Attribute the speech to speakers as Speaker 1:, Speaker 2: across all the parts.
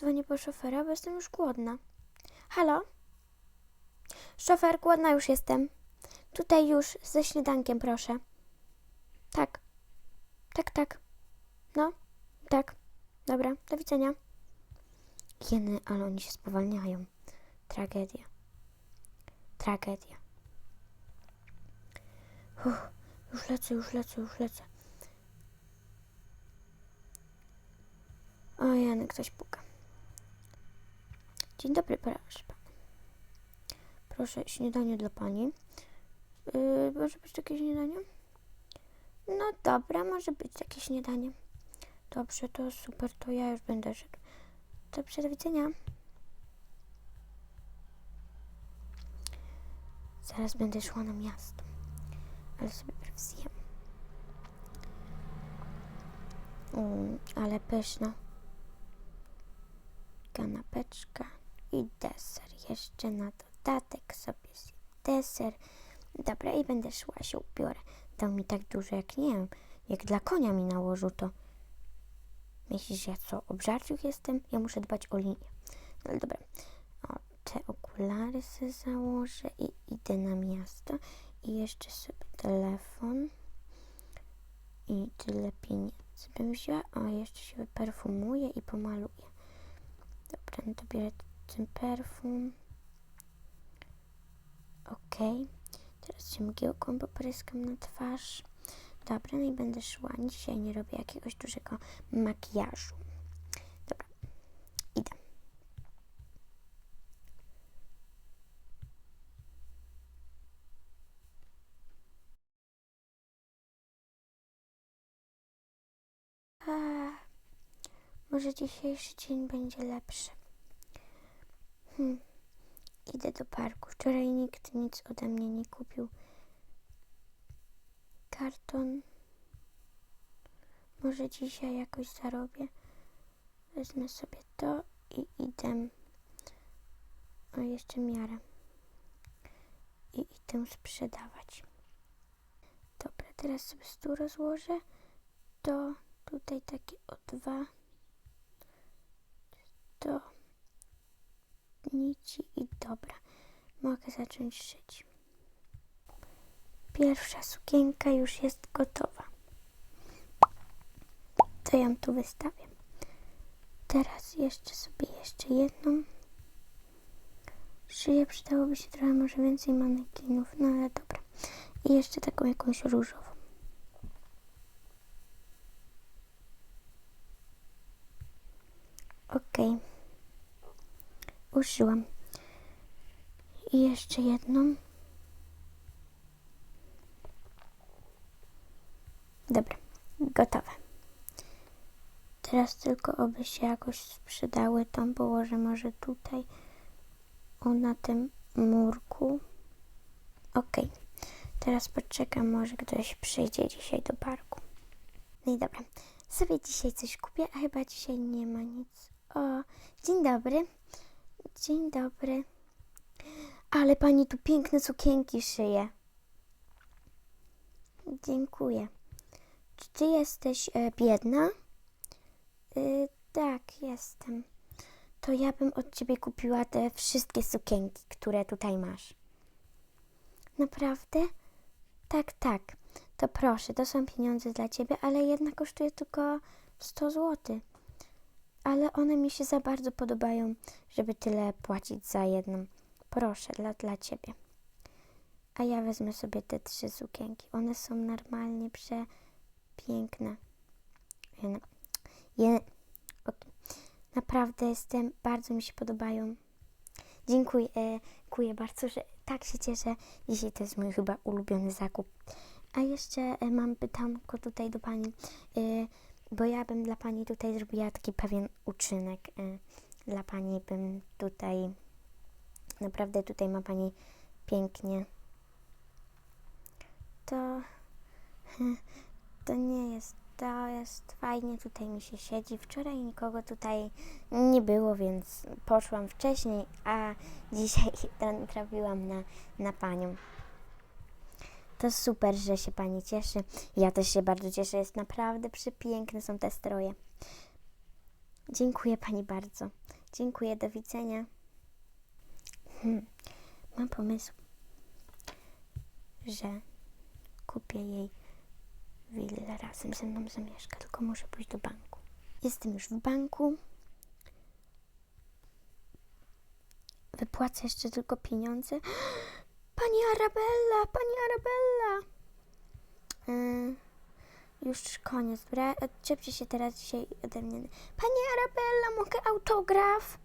Speaker 1: Dzwonię po szofera, bo jestem już głodna. Halo? Szofer, głodna już jestem. Tutaj już, ze śniadankiem, proszę. Tak. Tak, tak. No, tak. Dobra, do widzenia. Jeny, ale oni się spowalniają. Tragedia. Tragedia. Uff, już lecę, już lecę, już lecę. O, Janek, ktoś puka. Dzień dobry, proszę. Proszę, śniadanie dla pani. Yy, może być takie śniadanie? No dobra, może być takie śniadanie. Dobrze, to super, to ja już będę szedł. Dobrze, do widzenia. Zaraz będę szła na miasto, ale sobie pierw zjem. Mm, ale pyszna. Kanapeczka i deser. Jeszcze na dodatek sobie zjem deser. Dobra, i będę szła, się ubiorę. Dał mi tak dużo, jak nie wiem, jak dla konia mi nałożył to. Myślisz, że ja co, obżarciuch jestem? Ja muszę dbać o linię. No ale dobra. O, te okulary sobie założę i idę na miasto. I jeszcze sobie telefon. I tyle pieniędzy bym wzięła. O, jeszcze się wyperfumuję i pomaluję. Dobra, no to biorę ten perfum. Okej. Teraz się mgiełką popryskam na twarz. Dobra, no i będę szła. Dzisiaj nie robię jakiegoś dużego makijażu. Dobra, idę. A, może dzisiejszy dzień będzie lepszy. Hmm. Idę do parku. Wczoraj nikt nic ode mnie nie kupił. Karton. Może dzisiaj jakoś zarobię. Wezmę sobie to i idę. O, jeszcze miarę. I idę sprzedawać. Dobra, teraz sobie stół rozłożę. To tutaj takie o dwa. To nici i dobra. Mogę zacząć szyć. Pierwsza sukienka już jest gotowa. To ją tu wystawię. Teraz jeszcze sobie jeszcze jedną. Szyję przydałoby się trochę może więcej manekinów, no ale dobra. I jeszcze taką jakąś różową. Okej. I jeszcze jedną. Dobra, gotowe. Teraz tylko oby się jakoś sprzedały. Tą położę może tutaj. O, na tym murku. Okej. Teraz poczekam, może ktoś przyjdzie dzisiaj do parku. No i dobra. Sobie dzisiaj coś kupię, a chyba dzisiaj nie ma nic. O, dzień dobry. Dzień dobry. Ale pani tu piękne sukienki szyje. Dziękuję. Czy ty jesteś e, biedna? Y, tak, jestem. To ja bym od ciebie kupiła te wszystkie sukienki, które tutaj masz. Naprawdę? Tak, tak. To proszę, to są pieniądze dla ciebie, ale jedna kosztuje tylko 100 zł. Ale one mi się za bardzo podobają, żeby tyle płacić za jedną. Proszę, dla, dla ciebie. A ja wezmę sobie te trzy sukienki. One są normalnie przepiękne. Okej. Naprawdę jestem, bardzo mi się podobają. Dziękuję, e, dziękuję bardzo, że tak się cieszę. Dzisiaj to jest mój chyba ulubiony zakup. A jeszcze e, mam pytanko tutaj do pani, e, bo ja bym dla pani tutaj zrobiła taki pewien uczynek. E, dla pani bym tutaj, naprawdę tutaj ma pani pięknie. To, to nie jest, to jest fajnie, tutaj mi się siedzi. Wczoraj nikogo tutaj nie było, więc poszłam wcześniej, a dzisiaj trafiłam na, na panią. To super, że się pani cieszy. Ja też się bardzo cieszę, jest naprawdę przepiękne są te stroje. Dziękuję pani bardzo. Dziękuję, do widzenia. Hmm, mam pomysł, że kupię jej willę razem ze mną zamieszka, tylko muszę pójść do banku. Jestem już w banku. Wypłacę jeszcze tylko pieniądze. Pani Arabella, pani Arabella! Yy, już koniec, dobra? Odczepcie się teraz dzisiaj ode mnie. Pani Arabella, mogę autograf?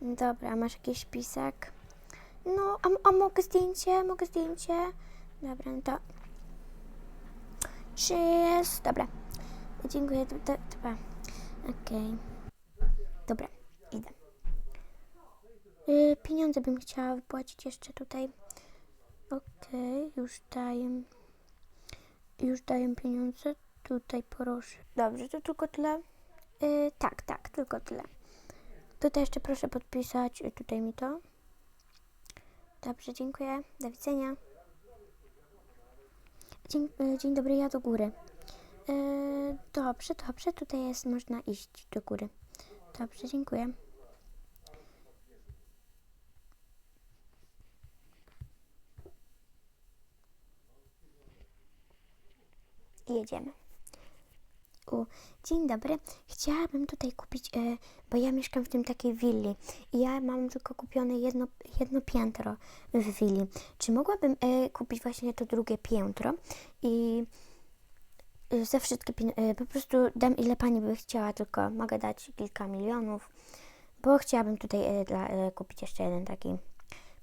Speaker 1: Dobra, masz jakiś pisak? No, a, a mogę zdjęcie? Mogę zdjęcie? Dobra, no to... Cheers! Dobra. Dziękuję, to, to, Okej. Dobra, idę. Y, pieniądze bym chciała wypłacić jeszcze tutaj. Okej, już daję. Już daję pieniądze. Tutaj proszę. Dobrze, to tylko tyle. Y, tak, tak, tylko tyle. Tutaj jeszcze proszę podpisać y, tutaj mi to. Dobrze, dziękuję. Do widzenia. Dzień, y, dzień dobry, ja do góry. Y, dobrze, dobrze, tutaj jest, można iść do góry. Dobrze, dziękuję. I jedziemy. U, dzień dobry. Chciałabym tutaj kupić, e, bo ja mieszkam w tym takiej willi i ja mam tylko kupione jedno, jedno piętro w willi. Czy mogłabym e, kupić właśnie to drugie piętro i e, za wszystkie po prostu dam ile pani by chciała, tylko mogę dać kilka milionów, bo chciałabym tutaj e, dla, e, kupić jeszcze jeden taki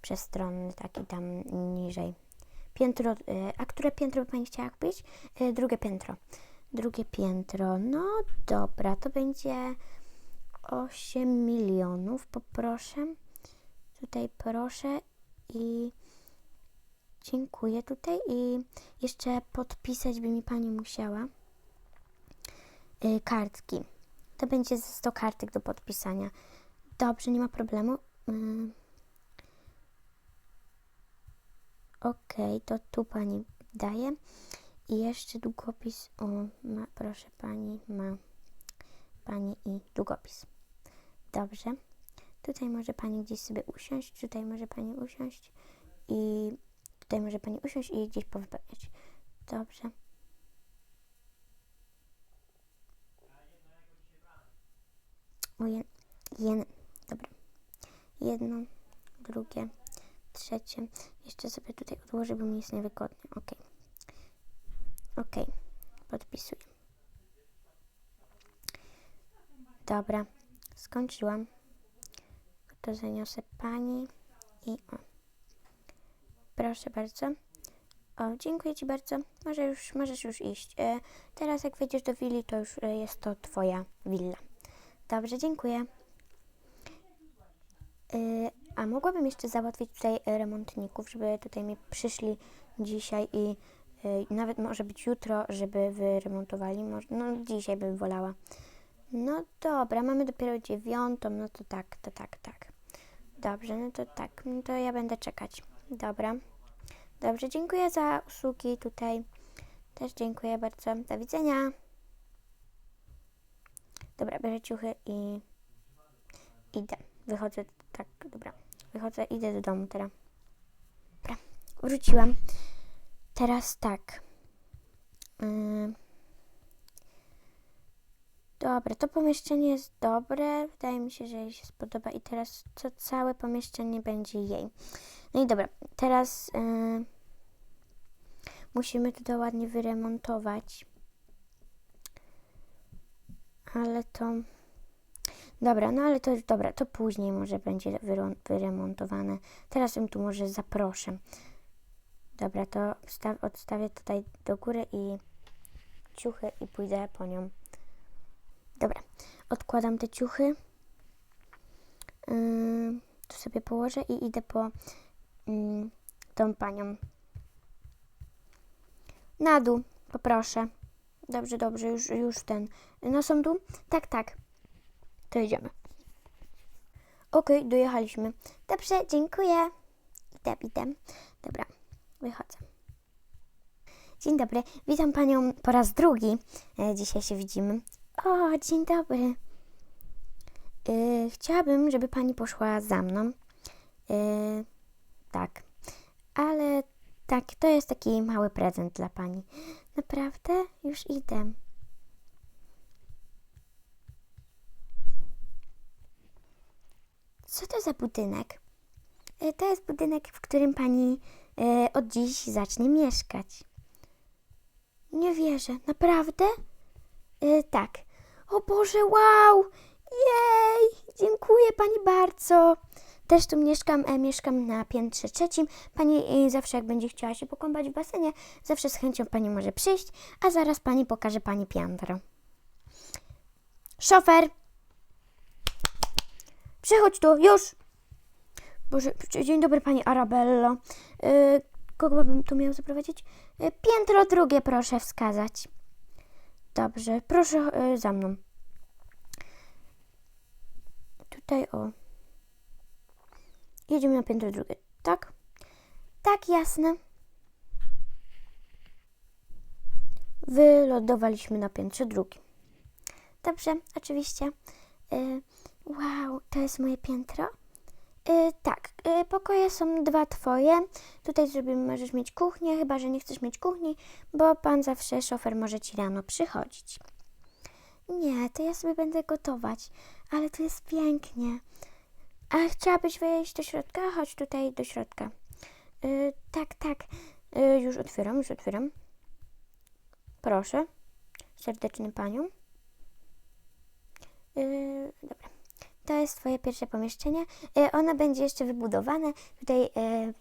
Speaker 1: przestronny, taki tam niżej. Piętro, e, a które piętro by pani chciała kupić? E, drugie piętro. Drugie piętro. No dobra, to będzie 8 milionów. Poproszę. Tutaj proszę i dziękuję tutaj i jeszcze podpisać by mi pani musiała y, kartki. To będzie ze 100 kartek do podpisania. Dobrze, nie ma problemu. Okej, to tu pani daje. I jeszcze długopis. O, ma, proszę pani, ma pani i długopis. Dobrze. Tutaj może pani gdzieś sobie usiąść, tutaj może pani usiąść i tutaj może pani usiąść i gdzieś powypełniać. Dobrze. Jen, dobra. Jedno, drugie, trzecie. Jeszcze sobie tutaj odłożę, bo mi jest niewygodnie. Ok. Ok. Podpisuję. Dobra. Skończyłam. To zaniosę pani i o. Proszę bardzo. O, dziękuję Ci bardzo. Może już, możesz już iść. E, teraz jak wejdziesz do willi, to już e, jest to Twoja willa. Dobrze, dziękuję. E, a mogłabym jeszcze załatwić tutaj e, remontników, żeby tutaj mi przyszli dzisiaj i e, nawet może być jutro, żeby wyremontowali. No dzisiaj bym wolała. No dobra, mamy dopiero dziewiątą, no to tak, to tak, tak. Dobrze, no to tak, no to ja będę czekać. Dobra. Dobrze, dziękuję za usługi tutaj. Też dziękuję bardzo. Do widzenia. Dobra, biorę ciuchy i idę. Wychodzę, tak, dobra. Wychodzę, idę do domu teraz. Dobra, wróciłam. Teraz tak. Dobra, to pomieszczenie jest dobre. Wydaje mi się, że jej się spodoba. I teraz to całe pomieszczenie będzie jej. No i dobra, teraz musimy to ładnie wyremontować. Ale to. Dobra, no ale to dobra, to później może będzie wyremontowane. Teraz ją tu może zaproszę. Dobra, to wsta- odstawię tutaj do góry i ciuchy i pójdę po nią. Dobra, odkładam te ciuchy. Yy, tu sobie położę i idę po yy, tą panią. Na dół, poproszę. Dobrze, dobrze, już, już ten. No są tu? Tak, tak. To idziemy. Okej, dojechaliśmy. Dobrze, dziękuję. Idę, idę. Dobra, wychodzę. Dzień dobry, witam panią po raz drugi. E, dzisiaj się widzimy. O, dzień dobry. Y, chciałabym, żeby pani poszła za mną. Y, tak. Ale tak, to jest taki mały prezent dla pani. Naprawdę? Już idę. Co to za budynek? Y, To jest budynek, w którym pani y, od dziś zacznie mieszkać. Nie wierzę, naprawdę? Y, tak. O Boże, wow! Jej! Dziękuję pani bardzo. Też tu mieszkam, e, mieszkam na piętrze trzecim. Pani y, zawsze jak będzie chciała się pokąpać w basenie, zawsze z chęcią pani może przyjść, a zaraz pani pokaże pani piętro. Szofer! Przychodź tu, już! Boże, dzień dobry pani Arabello. Y, kogo bym tu miał zaprowadzić? Y, piętro drugie proszę wskazać. Dobrze, proszę y, za mną. Tutaj o. Jedziemy na piętro drugie, tak? Tak, jasne. Wylądowaliśmy na piętrze drugim. Dobrze, oczywiście. Y, wow, to jest moje piętro? Y, tak, y, pokoje są dwa twoje. Tutaj zrobimy, możesz mieć kuchnię, chyba że nie chcesz mieć kuchni, bo pan zawsze, szofer może ci rano przychodzić. Nie, to ja sobie będę gotować, ale tu jest pięknie. A chciałabyś wejść do środka? Chodź tutaj do środka. Y, tak, tak. Y, już otwieram, już otwieram. Proszę. Serdeczny panią. Y, dobra. To jest twoje pierwsze pomieszczenie. Y, ono będzie jeszcze wybudowane. Tutaj y,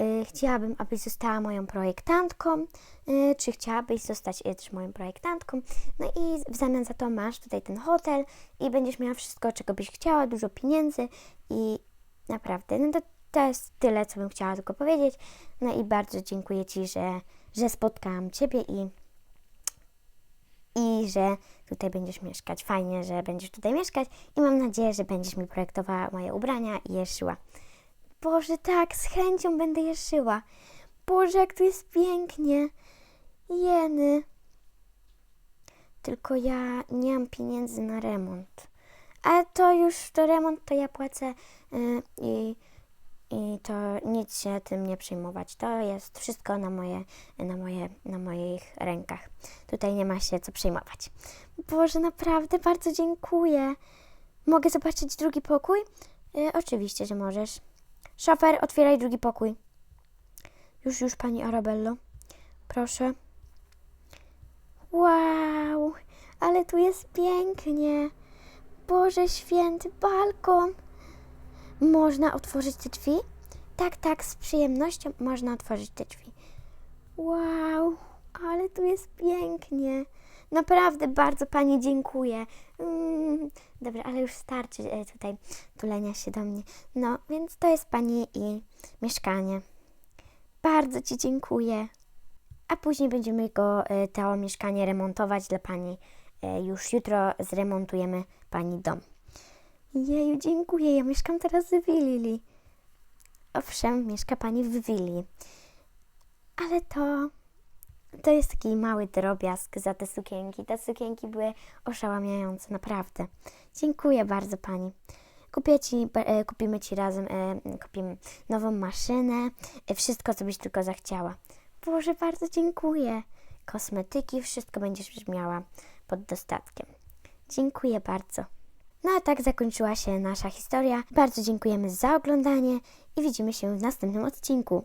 Speaker 1: y, chciałabym, abyś została moją projektantką. Y, czy chciałabyś zostać y, też moją projektantką? No i w zamian za to masz tutaj ten hotel i będziesz miała wszystko, czego byś chciała, dużo pieniędzy i naprawdę, no to, to jest tyle, co bym chciała tylko powiedzieć. No i bardzo dziękuję Ci, że, że spotkałam Ciebie i, i że tutaj będziesz mieszkać. Fajnie, że będziesz tutaj mieszkać i mam nadzieję, że będziesz mi projektowała moje ubrania i je szyła. Boże, tak, z chęcią będę je szyła. Boże, jak tu jest pięknie. Jeny. Tylko ja nie mam pieniędzy na remont. Ale to już, to remont to ja płacę y, i, i to nic się tym nie przejmować. To jest wszystko na moje, na moje, na moich rękach. Tutaj nie ma się co przejmować. Boże, naprawdę bardzo dziękuję. Mogę zobaczyć drugi pokój? Y, oczywiście, że możesz. Szofer, otwieraj drugi pokój. Już, już, pani Arabello. Proszę. Wow, ale tu jest pięknie. Boże święty, balkon. Można otworzyć te drzwi? Tak, tak, z przyjemnością można otworzyć te drzwi. Wow, ale tu jest pięknie. Naprawdę bardzo Pani dziękuję. Mm, dobra, ale już starczy e, tutaj tulenia się do mnie. No, więc to jest Pani i mieszkanie. Bardzo Ci dziękuję. A później będziemy go, e, to mieszkanie remontować dla Pani. E, Już jutro zremontujemy Pani dom. Jeju, dziękuję. Ja mieszkam teraz w willi. Owszem, mieszka Pani w willi. Ale to... To jest taki mały drobiazg za te sukienki. Te sukienki były oszałamiające, naprawdę. Dziękuję bardzo Pani. Kupię ci, e, kupimy Ci razem, e, kupimy nową maszynę, e, wszystko, co byś tylko zachciała. Boże, bardzo dziękuję. Kosmetyki, wszystko będziesz miała pod dostatkiem. Dziękuję bardzo. No a tak zakończyła się nasza historia. Bardzo dziękujemy za oglądanie i widzimy się w następnym odcinku.